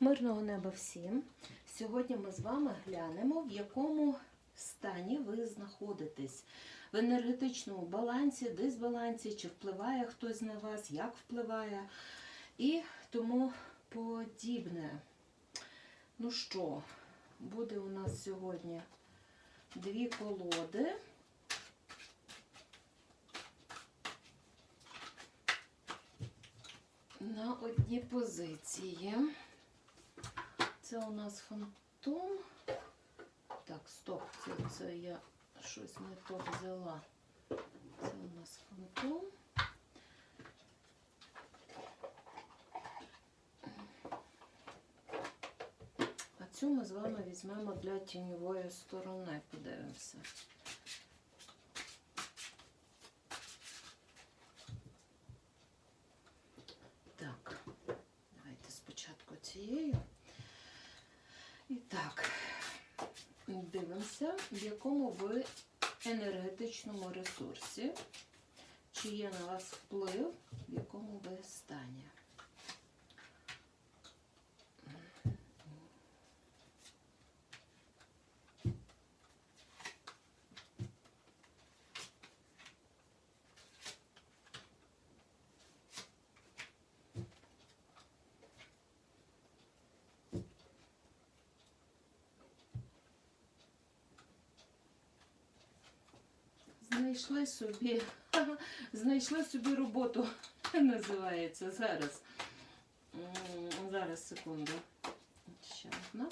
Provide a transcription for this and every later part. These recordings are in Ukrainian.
Мирного неба всім! Сьогодні ми з вами глянемо, в якому стані ви знаходитесь. В енергетичному балансі, дисбалансі, чи впливає хтось на вас, як впливає і тому подібне. Ну що, буде у нас сьогодні дві колоди. На одній позиції. Це у нас фантом. Так, стоп, це, це я щось не то взяла. Це у нас фантом. А цю ми з вами візьмемо для тіньової сторони, подивимося. Так, давайте спочатку цією. І так, дивимося, в якому ви енергетичному ресурсі, чи є на вас вплив, в якому ви стані. Знайшли собі, знайшли собі роботу, називається зараз. Зараз, секунду. Ще одна.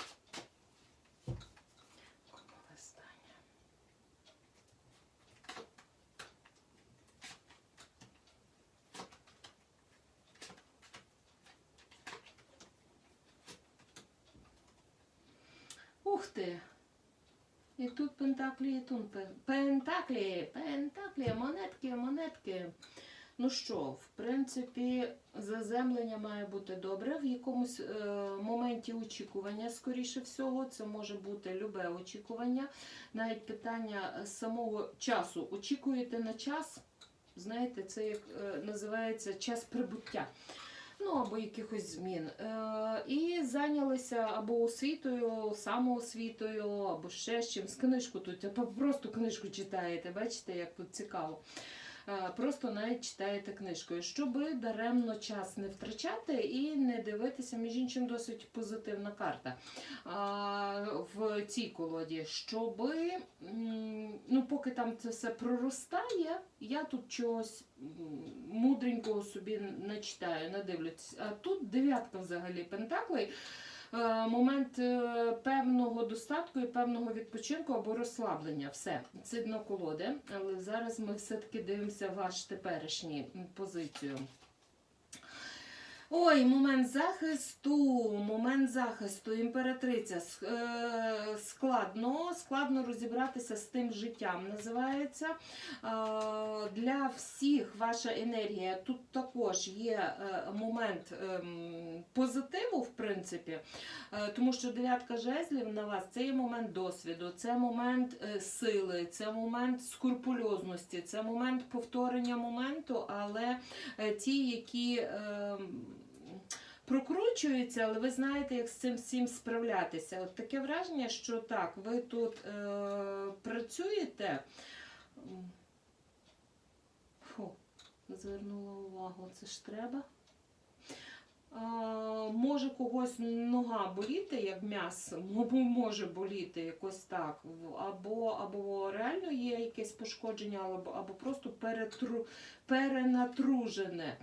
Ух ти! І тут пентаклі, і тут пен- пентаклі, пентаклі, монетки, монетки. Ну що, в принципі, заземлення має бути добре. В якомусь е, моменті очікування, скоріше всього, це може бути любе очікування. Навіть питання самого часу. Очікуєте на час, знаєте, це як е, називається час прибуття. Ну, або якихось змін. Е, і зайнялися або освітою, самоосвітою, або ще з чимсь. Книжку тут, просто книжку читаєте, бачите, як тут цікаво. Е, Просто навіть читаєте книжкою, щоб даремно час не втрачати і не дивитися, між іншим, досить позитивна карта в цій колоді, щоб, ну, поки там це все проростає, я тут чогось мудренького собі не читаю, не дивлюсь. А тут дев'ятка взагалі пентаклей. Е, Момент е, певного достатку і певного відпочинку або розслаблення. Все, це дно колоди. Але зараз ми все-таки дивимося ваш теперішній позицію. Ой, момент захисту, момент захисту, імператриця. Е, Складно, складно розібратися з тим життям. Називається Е, для всіх ваша енергія. Тут також є е, момент ем, позитиву, в принципі, тому що дев'ятка жезлів на вас це є момент досвіду, це момент сили, це момент скрупульозності, це момент повторення моменту, але ті, які. Прокручуються, але ви знаєте, як з цим всім справлятися. От таке враження, що так, ви тут е, працюєте. Фу, звернула увагу, це ж треба. Може когось нога боліти, як м'ясо, може боліти якось так. Або, або реально є якесь пошкодження, або, або просто перетру, перенатружене.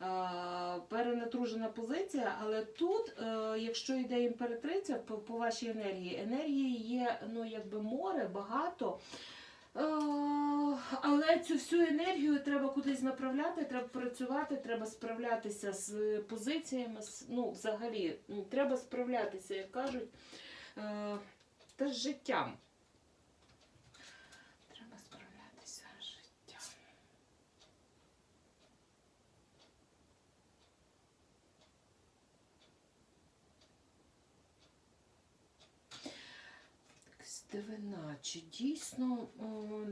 А, перенатружена позиція, але тут, е, якщо йде імператриця по, вашій енергії, енергії є ну, якби море, багато. Е, Але цю всю енергію треба кудись направляти, треба працювати, треба справлятися з позиціями. Ну, взагалі, треба справлятися, як кажуть, е, та з життям. Треба справлятися з життям. Дивина, чи дійсно,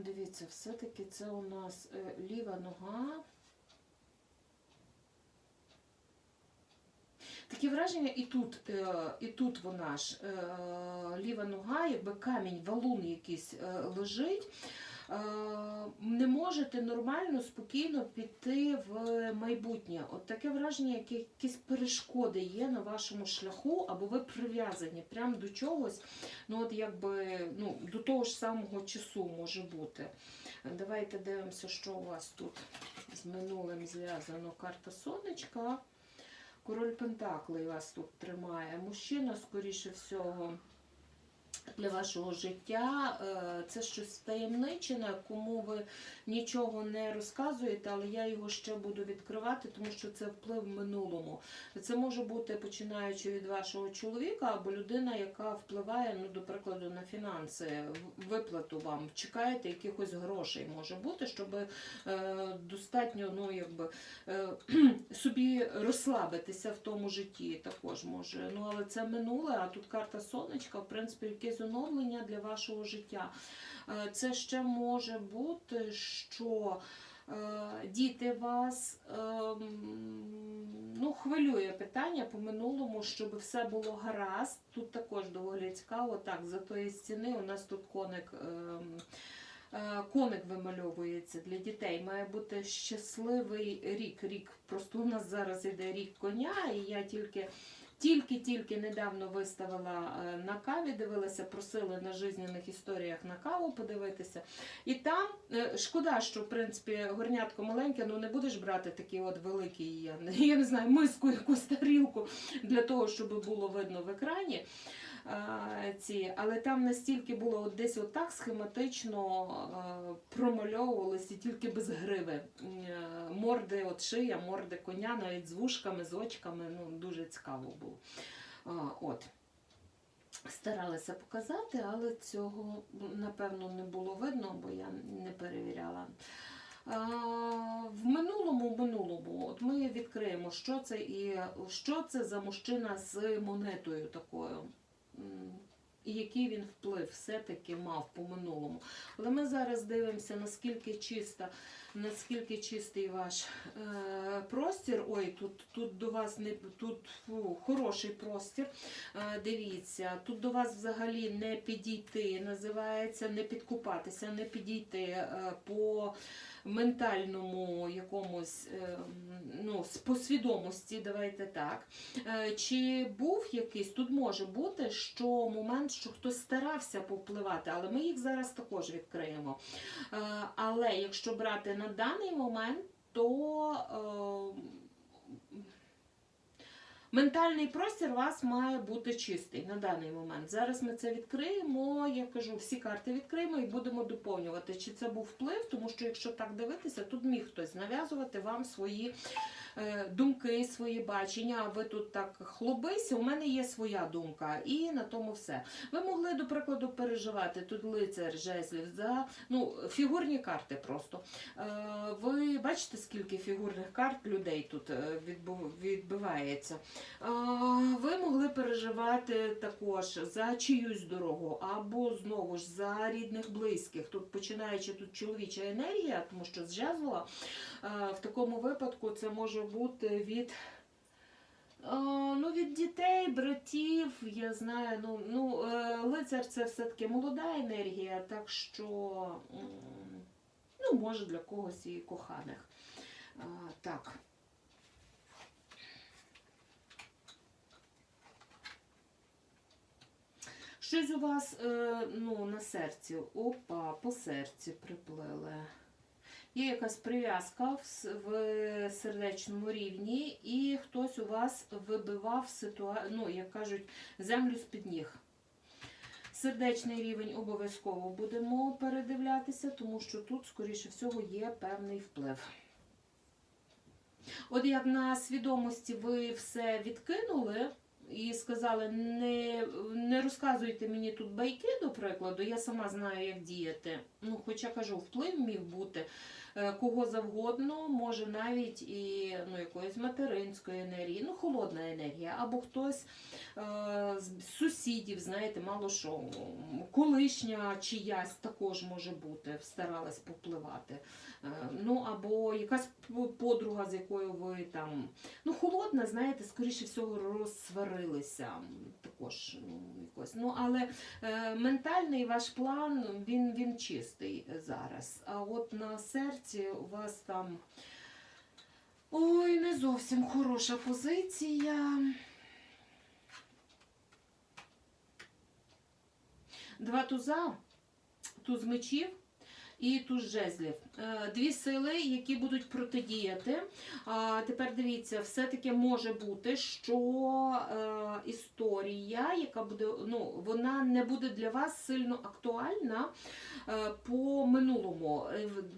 дивіться, все-таки це у нас е, ліва нога. Таке враження, і тут, е, і тут вона ж е, ліва нога, якби камінь, валун якийсь лежить. Е, Не можете нормально, спокійно піти в майбутнє. От таке враження, як якісь перешкоди є на вашому шляху, або ви прив'язані прямо до чогось, ну от якби ну, до того ж самого часу може бути. Давайте дивимося, що у вас тут з минулим зв'язано. Карта сонечка. Король Пентаклей вас тут тримає. Мужчина, скоріше всього, для вашого життя. Е, Це щось таємничене, кому ви нічого не розказуєте, але я його ще буду відкривати, тому що це вплив в минулому. Це може бути починаючи від вашого чоловіка або людина, яка впливає, ну, до прикладу, на фінанси, виплату вам. Чекаєте якихось грошей, може бути, щоб е, достатньо, ну якби е, собі розслабитися в тому житті також може. Ну але це минуле, а тут карта сонечка, в принципі, якесь оновлення для вашого життя. Е, Це ще може бути, що е, діти вас ем, ну, хвилює питання по минулому, щоб все було гаразд. Тут також доволі цікаво. Так, за тої стіни у нас тут коник. ем, е, Коник вимальовується для дітей. Має бути щасливий рік. Рік просто у нас зараз іде рік коня, і я тільки. Тільки-тільки недавно виставила е, на каві, дивилася, просили на жизненних історіях на каву подивитися. І там е, шкода, що в принципі горнятко маленьке, ну не будеш брати такий от великий, я не знаю, миску, якусь тарілку для того, щоб було видно в екрані. Ці, але там настільки було от десь отак схематично промальовувалися тільки без гриви. Е, Морди, от шия, морди коня, навіть з вушками, з очками. Ну, дуже цікаво було. От. Старалася показати, але цього напевно не було видно, бо я не перевіряла. В минулому минулому, от ми відкриємо, що це і що це за мужчина з монетою такою. І який він вплив все-таки мав по минулому. Але ми зараз дивимося, наскільки чиста, наскільки чистий ваш е, простір. Ой, тут, тут до вас не тут фу, хороший простір. Е, дивіться, тут до вас взагалі не підійти, називається не підкупатися, не підійти е, по ментальному якомусь ну, по свідомості, давайте так. Чи був якийсь, тут може бути, що момент, що хтось старався повпливати, але ми їх зараз також відкриємо. Але якщо брати на даний момент, то е, ментальний простір у вас має бути чистий на даний момент. Зараз ми це відкриємо. Я кажу, всі карти відкриємо і будемо доповнювати, чи це був вплив, тому що якщо так дивитися, тут міг хтось нав'язувати вам свої е, думки, свої бачення. А ви тут так хлобися, у мене є своя думка, і на тому все. Ви могли, до прикладу, переживати тут лицар жезлів за ну, фігурні карти просто. Е, Ви бачите, скільки фігурних карт людей тут е, відбу- відбивається. Е, Ви могли переживати також за чиюсь дорогу, або знову ж за рідних близьких. Тут починаючи тут чоловіча енергія, тому що з жезлова, е, в такому випадку це може бути від. Ну, від дітей, братів, я знаю, ну, ну е, лицар це все-таки молода енергія, так що, ну, може для когось і коханих. Так. Щось у вас е, ну, на серці. Опа, по серці приплили. Є якась прив'язка в, сердечному рівні, і хтось у вас вибивав ситуа... ну, як кажуть, землю з-під ніг. Сердечний рівень обов'язково будемо передивлятися, тому що тут, скоріше всього, є певний вплив. От як на свідомості ви все відкинули і сказали, не, не розказуйте мені тут байки, до прикладу, я сама знаю, як діяти. Ну, хоча кажу, вплив міг бути. е, кого завгодно, може навіть і ну, якоїсь материнської енергії, ну, холодна енергія, або хтось е, з сусідів, знаєте, мало що, колишня чиясь також може бути, старалась попливати. Е, Ну, або якась подруга, з якою ви там. Ну, холодна, знаєте, скоріше всього, розсварилися. Також ну, якось. Ну, але е, ментальний ваш план він, він чистий зараз. А от на серці у вас там. Ой, не зовсім хороша позиція. Два туза, туз мечів і туз жезлів. Е, Дві сили, які будуть протидіяти. Тепер дивіться, все-таки може бути, що е, історія, яка буде, ну, вона не буде для вас сильно актуальна е, по минулому.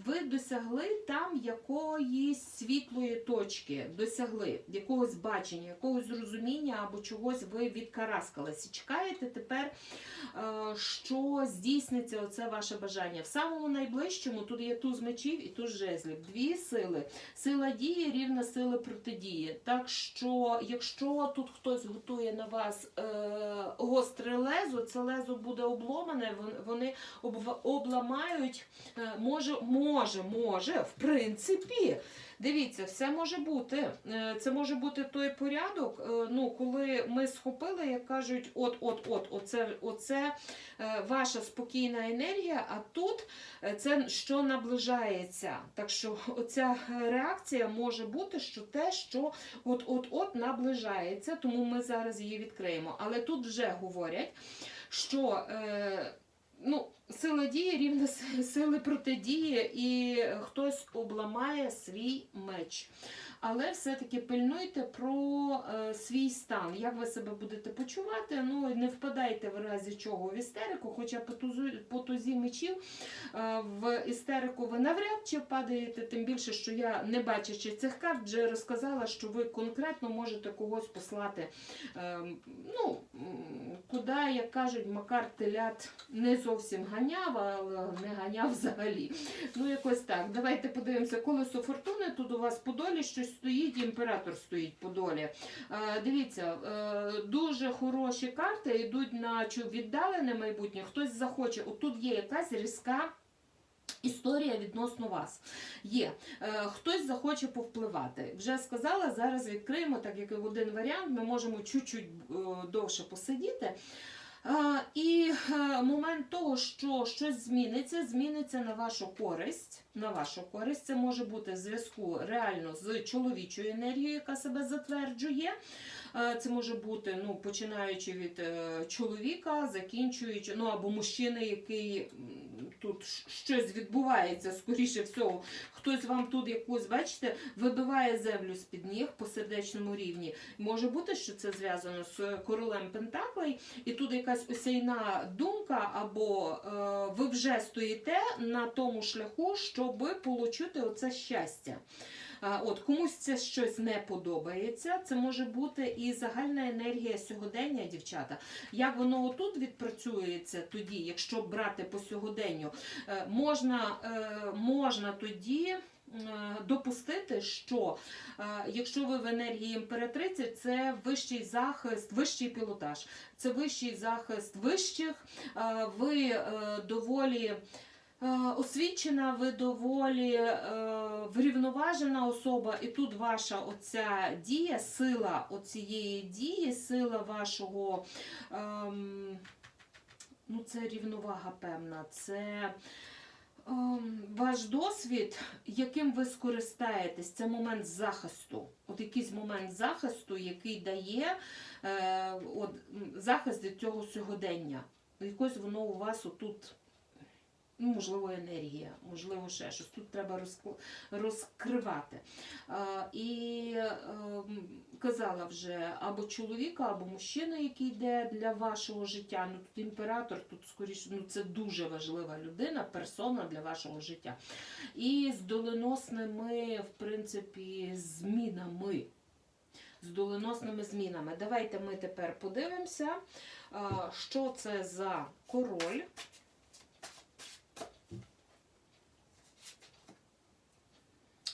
Ви досягли там якоїсь світлої точки, досягли якогось бачення, якогось зрозуміння або чогось ви відкараскалися. Чекаєте тепер, що здійсниться оце ваше бажання. В самому найближчому тут є туз мечів і туз жезлів. Дві сили. Сила дії рівна сили протидії. Так що, якщо тут хтось готує на вас е, гостре лезо, це лезо буде обломане, вони обламають. Е, може, може, може, в принципі. Дивіться, все може бути. Е, Це може бути той порядок, е, ну, коли ми схопили, як кажуть, от-от-от, оце, оце е, ваша спокійна енергія, а тут це що наближається. Так що оця реакція може бути, що те, що от-от-от наближається, тому ми зараз її відкриємо. Але тут вже говорять, що. Ну, сила дії рівна сили протидії, і хтось обламає свій меч. Але все-таки пильнуйте про е, свій стан, як ви себе будете почувати. Ну, не впадайте в разі чого в істерику, хоча по, тузу, по тузі мечів е, в істерику ви навряд чи впадаєте, тим більше, що я, не бачачи цих карт, вже розказала, що ви конкретно можете когось послати. е, ну, куди, як кажуть, Макар телят не зовсім ганяв, але не ганяв взагалі. Ну, якось так. Давайте подивимося, колесо фортуни. Тут у вас по долі щось стоїть, імператор стоїть по долі. Е, дивіться, е, дуже хороші карти йдуть на віддалене майбутнє. Хтось захоче. Отут є якась різка. Історія відносно вас є. Е, хтось захоче повпливати. Вже сказала, зараз відкриємо, так як один варіант, ми можемо чуть-чуть довше посидіти. І момент того, що щось зміниться, зміниться на вашу користь. На вашу користь це може бути в зв'язку реально з чоловічою енергією, яка себе затверджує. Е, Це може бути ну, починаючи від е, чоловіка, закінчуючи, ну або мужчини, який тут щось відбувається, скоріше всього. Хтось вам тут якусь, бачите, вибиває землю з-під ніг по сердечному рівні. Може бути, що це зв'язано з королем Пентаклей, і тут якась осяйна думка, або е, ви вже стоїте на тому шляху, щоб отримати оце щастя. От комусь це щось не подобається. Це може бути і загальна енергія сьогодення, дівчата. Як воно отут відпрацюється тоді, якщо брати по сьогоденню, Е, можна, е, можна тоді. е, Допустити, що якщо ви в енергії імператриці, це вищий захист, вищий пілотаж, це вищий захист вищих, ви доволі освічена, ви доволі е, врівноважена особа, і тут ваша оця дія, сила оцієї дії, сила вашого, ем, ну це рівновага певна, це ем, ваш досвід, яким ви скористаєтесь, це момент захисту. От якийсь момент захисту, який дає е, от, захист від цього сьогодення. Якось воно у вас отут ну, можливо, енергія, можливо, ще щось. Тут треба розкривати. І е, казала вже або чоловіка, або мужчина, який йде для вашого життя. Ну тут імператор, тут скоріше, ну це дуже важлива людина, персона для вашого життя. І з доленосними, в принципі, змінами. З доленосними змінами. Давайте ми тепер подивимося, що це за король.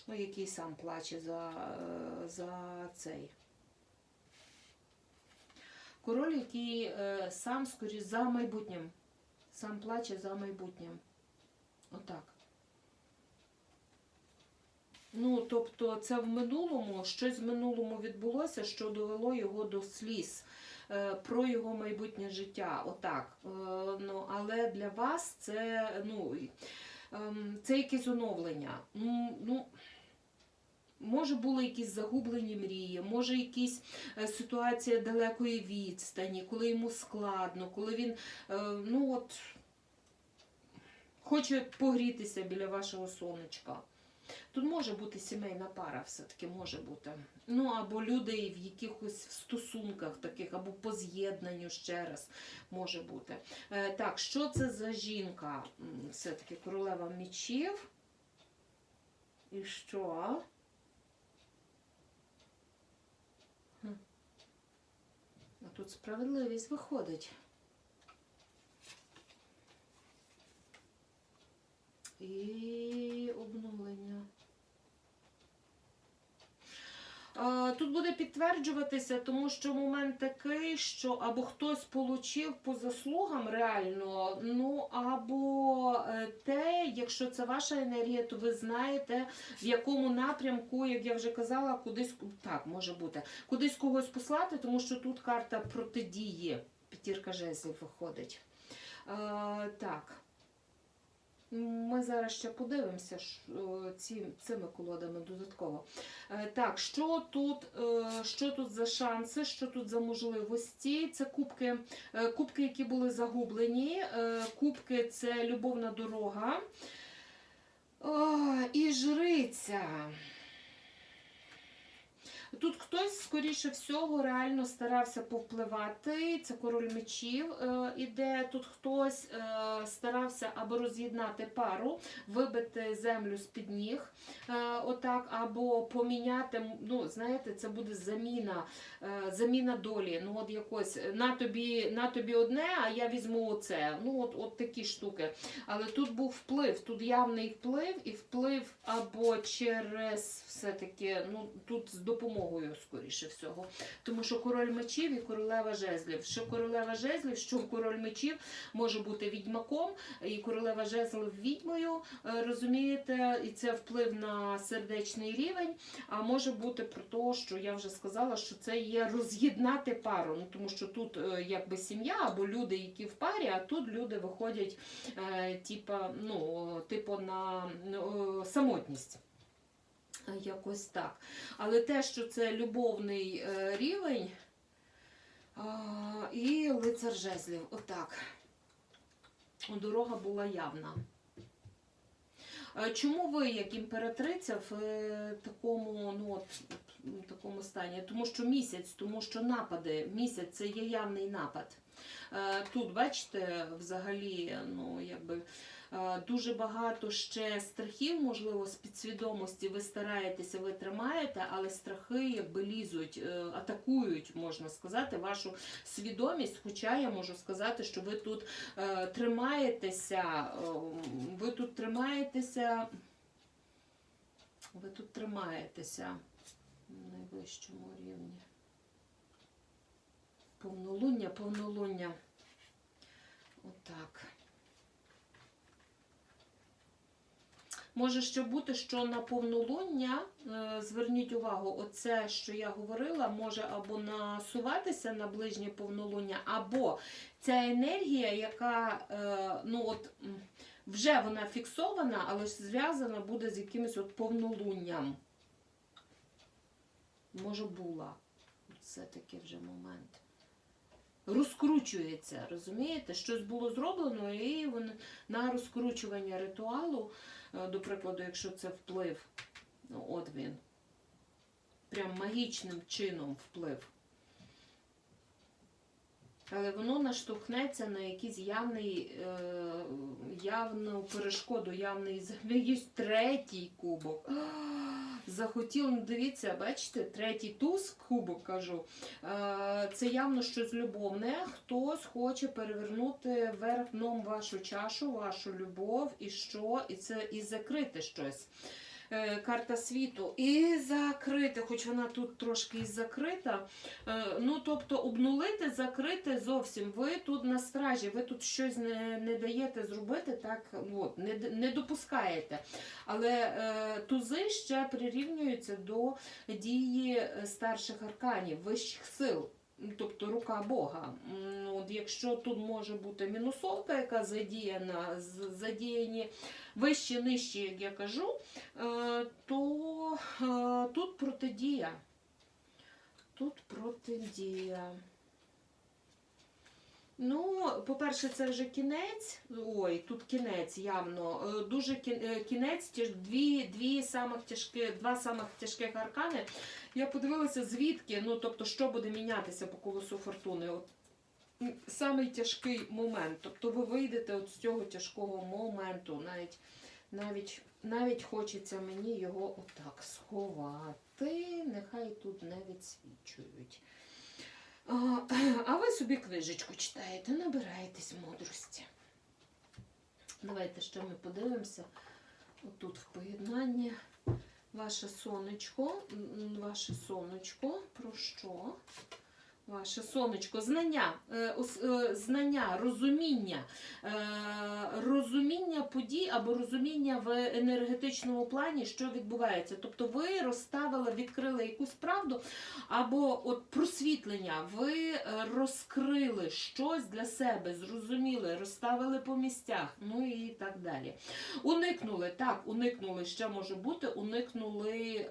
Ну, який сам плаче за, е, за цей. Король, який е, сам скоріш за майбутнім. Сам плаче за майбутнім. Отак. Ну, тобто, це в минулому, щось в минулому відбулося, що довело його до сліз е, про його майбутнє життя. Отак. Ну, але для вас це, ну, ем, це якесь оновлення. Ну, Може були якісь загублені мрії, може якісь е, ситуація далекої відстані, коли йому складно, коли він е, ну от, хоче погрітися біля вашого сонечка. Тут може бути сімейна пара, все-таки може бути. Ну, або люди в якихось стосунках таких, або по з'єднанню ще раз може бути. Е, так, що це за жінка? Все-таки королева мечів. І що? Хм. А тут справедливість виходить. І обновлення. Е, Тут буде підтверджуватися, тому що момент такий, що або хтось получив по заслугам реально, ну або е, те, якщо це ваша енергія, то ви знаєте, в якому напрямку, як я вже казала, кудись так може бути, кудись когось послати, тому що тут карта протидії. П'ятірка жезлів виходить. Е, так. Ми зараз ще подивимося е, цими колодами додатково. Е, Так, що тут, е, що тут за шанси, що тут за можливості? Це кубки, кубки, які були загублені. Кубки це любовна дорога. О, і жриця. Тут хтось, скоріше всього, реально старався повпливати. Це король мечів е, іде. Тут хтось е, старався або роз'єднати пару, вибити землю з-під ніг, е, отак, або поміняти. Ну, знаєте, це буде заміна, е, заміна долі. Ну, от якось на тобі, на тобі одне, а я візьму оце. Ну, от, от такі штуки. Але тут був вплив, тут явний вплив, і вплив або через все-таки, ну тут з допомогою, скоріше всього. Тому що король мечів і королева жезлів. Що королева жезлів, що король мечів може бути відьмаком, і королева жезлів відьмою, е, розумієте, і це вплив на сердечний рівень. А може бути про те, що я вже сказала, що це є роз'єднати пару. Ну тому що тут е, якби сім'я або люди, які в парі, а тут люди виходять е, типа, ну, типу на самотність. Якось так. Але те, що це любовний е, рівень і лицар жезлів. Отак. Дорога була явна. Е, Чому ви, як імператриця, в е, такому, ну, от, в такому стані? Тому що місяць, тому що напади, місяць це є явний напад. Тут, бачите, взагалі, ну, якби. Е, Дуже багато ще страхів, можливо, з підсвідомості ви стараєтеся, ви тримаєте, але страхи якби лізуть, е, атакують, можна сказати, вашу свідомість. Хоча я можу сказати, що ви тут е, тримаєтеся, ви тут тримаєтеся, ви тут тримаєтеся на найвищому рівні. Повнолуння, повнолуння. Отак. Може ще бути, що на повнолуння, е, зверніть увагу, оце, що я говорила, може або насуватися на ближнє повнолуння, або ця енергія, яка е, ну от, вже вона фіксована, але зв'язана буде з якимось от повнолунням. Може була. Це такий вже момент. Розкручується, розумієте? Щось було зроблено, і воно на розкручування ритуалу, е, до прикладу, якщо це вплив, ну, от він. Прям магічним чином вплив. Але воно наштовхнеться на якийсь явний, е, явну перешкоду, явний якийсь третій кубок. Захотів, ну дивіться, бачите, третій туз кубок кажу. Е, Це явно щось любовне. Хтось хоче перевернути вверх дном вашу чашу, вашу любов, і що, і це і закрити щось. Е, карта світу. І закрити, хоч вона тут трошки і закрита. Е, ну, тобто, обнулити, закрити зовсім. Ви тут на стражі, ви тут щось не, не даєте зробити, так, от, не, не допускаєте. Але е, тузи ще прирівнюються до дії е, старших арканів, вищих сил. Ну, Тобто рука Бога. От якщо тут може бути мінусовка, яка задіяна, задіяні вище нижче, як я кажу, е, то е, тут протидія. Тут протидія. Ну, по-перше, це вже кінець. Ой, тут кінець явно. Е, Дуже е, кінець, дві, дві самих тяжкі, два самих тяжких аркани. Я подивилася, звідки, ну тобто, що буде мінятися по колесу фортуни. От самий тяжкий момент. Тобто ви вийдете от з цього тяжкого моменту. Навіть, навіть, навіть хочеться мені його отак сховати. Нехай тут не відсвічують. А, ви собі книжечку читаєте, набираєтесь мудрості. Давайте ще ми подивимося. Отут в поєднанні ваше сонечко. Ваше сонечко. Про що? Ваше сонечко, знання, е, е, знання, розуміння, е, розуміння подій або розуміння в енергетичному плані, що відбувається. Тобто ви розставили, відкрили якусь правду, або от просвітлення, ви розкрили щось для себе, зрозуміли, розставили по місцях, ну і так далі. Уникнули, так, уникнули, ще може бути, уникнули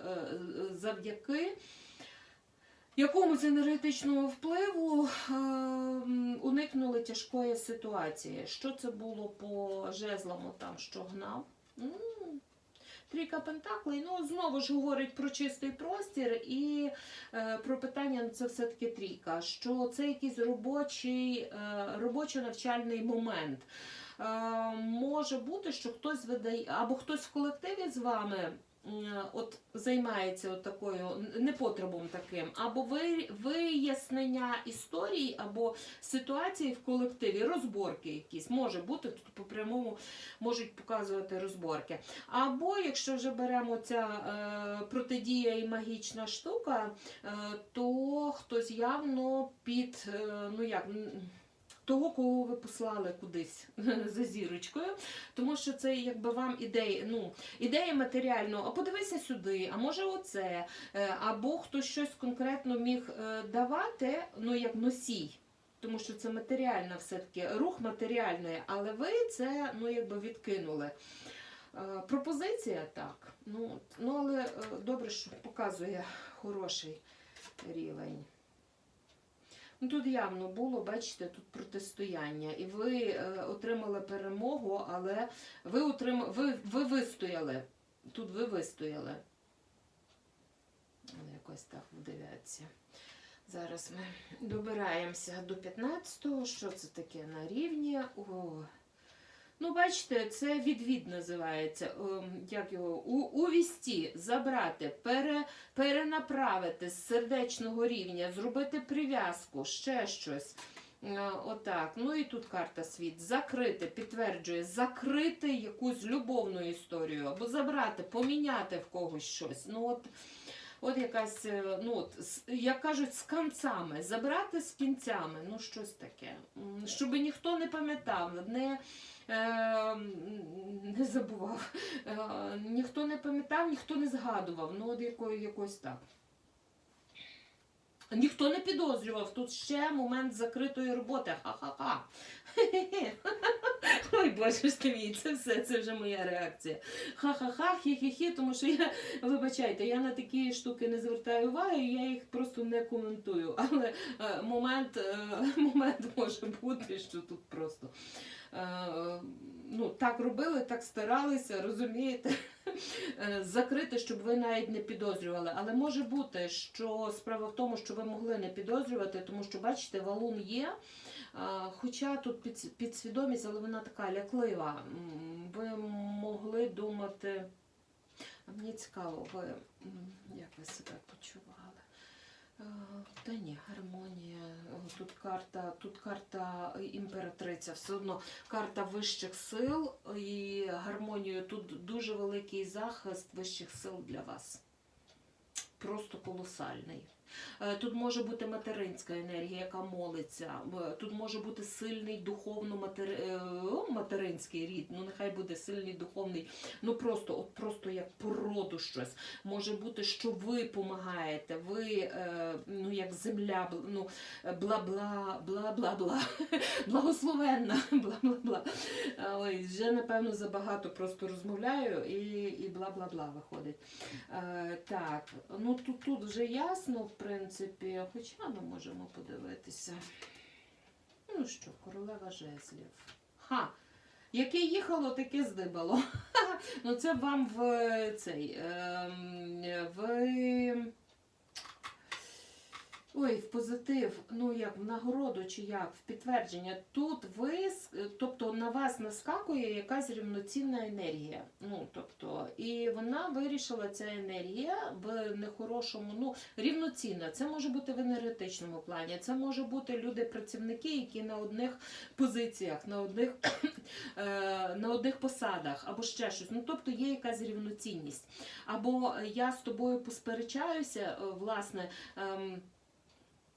завдяки якомусь енергетичному впливу е, уникнули тяжкої ситуації. Що це було по жезлам, там, що гнав? М, Трійка Пентаклей, ну знову ж говорить про чистий простір і е, про питання ну, це все-таки трійка, що це якийсь робочий, е, робочо-навчальний момент. Е, може бути, що хтось видає, або хтось в колективі з вами. М, От займається от такою непотребом таким, або ви- вияснення історії, або ситуації в колективі, розборки якісь може бути тут по прямому можуть показувати розборки. Або якщо вже беремо ця е, протидія і магічна штука, е, то хтось явно під е, ну як. Того, кого ви послали кудись за зірочкою, тому що це якби вам ідея, ну, ідея матеріально, а подивися сюди, а може оце, Е, або хтось щось конкретно міг е, давати, ну як носій. Тому що це матеріальна все-таки рух матеріальний, але ви це ну, якби відкинули. Е, Пропозиція так. Ну, ну але добре, що показує хороший рівень. Ну, тут явно було, бачите, тут протистояння. І ви е, отримали перемогу, але ви, отрим... ви, ви вистояли. Тут ви вистояли. Якось так в дев'ятці. Зараз ми добираємося до 15-го. Що це таке на рівні? О. Ну, бачите, це відвід називається. Ем, Як його? Увісті, забрати, пере, перенаправити з сердечного рівня, зробити прив'язку, ще щось. Е, Отак. Ну і тут карта світ. Закрити, підтверджує, закрити якусь любовну історію, або забрати, поміняти в когось щось. Ну от, от якась, е, ну от, як кажуть, з кінцями, забрати з кінцями, ну щось таке. Щоб ніхто не пам'ятав, не, не забував, е, ніхто не пам'ятав, ніхто не згадував. Ну, от якої, якось так. Ніхто не підозрював, тут ще момент закритої роботи. Ха-ха-ха. Ой, боже ж ти це все, це вже моя реакція. Ха-ха-ха, хі-хі-хі, тому що я, вибачайте, я на такі штуки не звертаю уваги, я їх просто не коментую. Але е, момент, е, момент може бути, що тут просто. Е, Ну, так робили, так старалися, розумієте? Е, Закрити, щоб ви навіть не підозрювали. Але може бути, що справа в тому, що ви могли не підозрювати, тому що, бачите, валун є. Хоча тут підсвідомість, але вона така ляклива. Ви могли думати. Мені цікаво, ви як ви себе почували? Е, Та ні, гармонія. Тут тут карта, тут карта імператриця, все одно карта вищих сил і гармонію. Тут дуже великий захист вищих сил для вас. Просто колосальний. Е, Тут може бути материнська енергія, яка молиться. Е, Тут може бути сильний духовно е, материнський рід. Ну нехай буде сильний духовний. Ну просто, от просто як породу щось. Може бути, що ви допомагаєте, ви ну як земля, ну бла-бла, бла-бла-бла, благословенна, бла-бла-бла. Ой, вже напевно забагато просто розмовляю і, і бла-бла-бла виходить. Так, ну тут, тут вже ясно, принципі, хоча ми можемо подивитися. Ну що, королева жезлів. Ха! Яке їхало, таке здибало. Ну це вам в цей. ем, в. Ой, в позитив, ну як в нагороду чи як, в підтвердження. Тут ви, тобто на вас наскакує якась рівноцінна енергія. Ну, тобто, і вона вирішила ця енергія в нехорошому, ну, рівноцінна. Це може бути в енергетичному плані, це може бути люди-працівники, які на одних позиціях, на одних, е, на одних посадах або ще щось. Ну, тобто є якась рівноцінність. Або я з тобою посперечаюся, е, власне.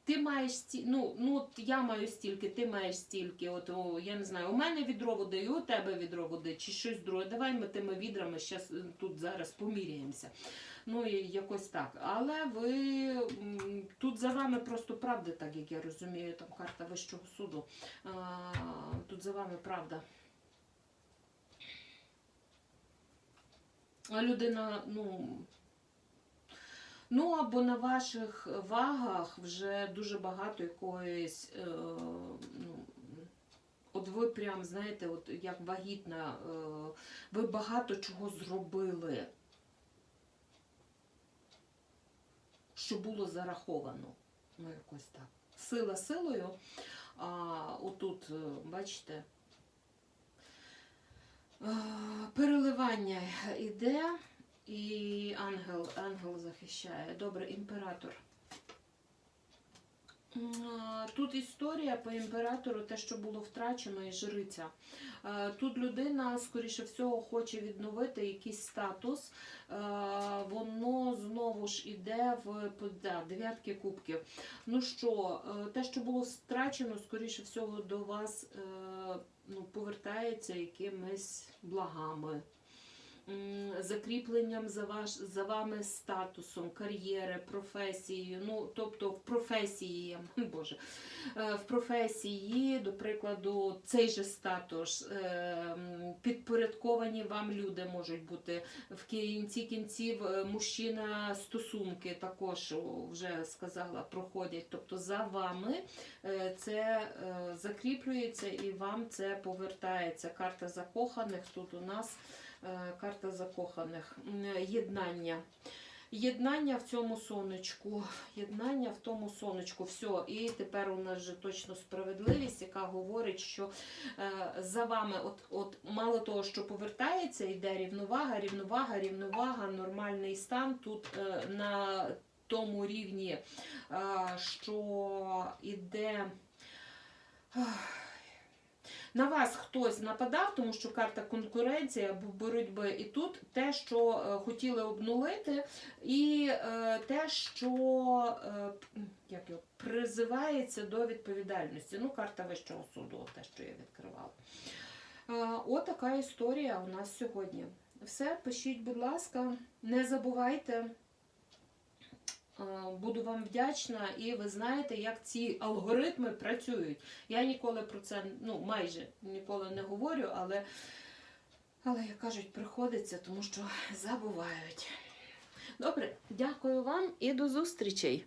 Ти маєш сті... ну, ну от я маю стільки, ти маєш стільки. От о, я не знаю, у мене відро води, і у тебе відро води, чи щось друге. Давай ми тими відрами щас, е, тут зараз поміряємося. Ну і якось так. Але ви тут за вами просто правда, так як я розумію, там карта Вищого суду. А, тут за вами правда. А людина, ну. Ну, або на ваших вагах вже дуже багато якоїсь. Е, ну, от ви прям, знаєте, от як вагітна, е, ви багато чого зробили, що було зараховано. Ну, якось так. Сила силою. А отут, е, бачите, е, переливання іде. І ангел, ангел захищає. Добре, імператор. Тут історія по імператору, те, що було втрачено, і жриця. Тут людина, скоріше всього, хоче відновити якийсь статус. Воно знову ж іде в да, дев'ятки кубків. Ну що, е, те, що було втрачено, скоріше всього, до вас е, ну, повертається якимись благами закріпленням за ваш за вами статусом, кар'єри, професією. Ну, тобто в професії, Боже, е, в професії, до прикладу, цей же статус, е, підпорядковані вам люди можуть бути. В кінці кінців е, мужчина стосунки також вже сказала, проходять. Тобто за вами це закріплюється і вам це повертається. Карта закоханих тут у нас карта закоханих. Єднання. Єднання в цьому сонечку. Єднання в тому сонечку. Все. І тепер у нас вже точно справедливість, яка говорить, що е, за вами, от, от мало того, що повертається, йде рівновага, рівновага, рівновага, нормальний стан. Тут е, на тому рівні, е, що іде. На вас хтось нападав, тому що карта конкуренції або боротьби, і тут те, що е, хотіли обнулити, і е, те, що е, як його, призивається до відповідальності. Ну, карта Вищого суду, те, що я відкривала. Отака історія у нас сьогодні. Все, пишіть, будь ласка, не забувайте. Е, Буду вам вдячна, і ви знаєте, як ці алгоритми працюють. Я ніколи про це, ну майже ніколи не говорю, але, але як кажуть, приходиться, тому що забувають. Добре, дякую вам і до зустрічей!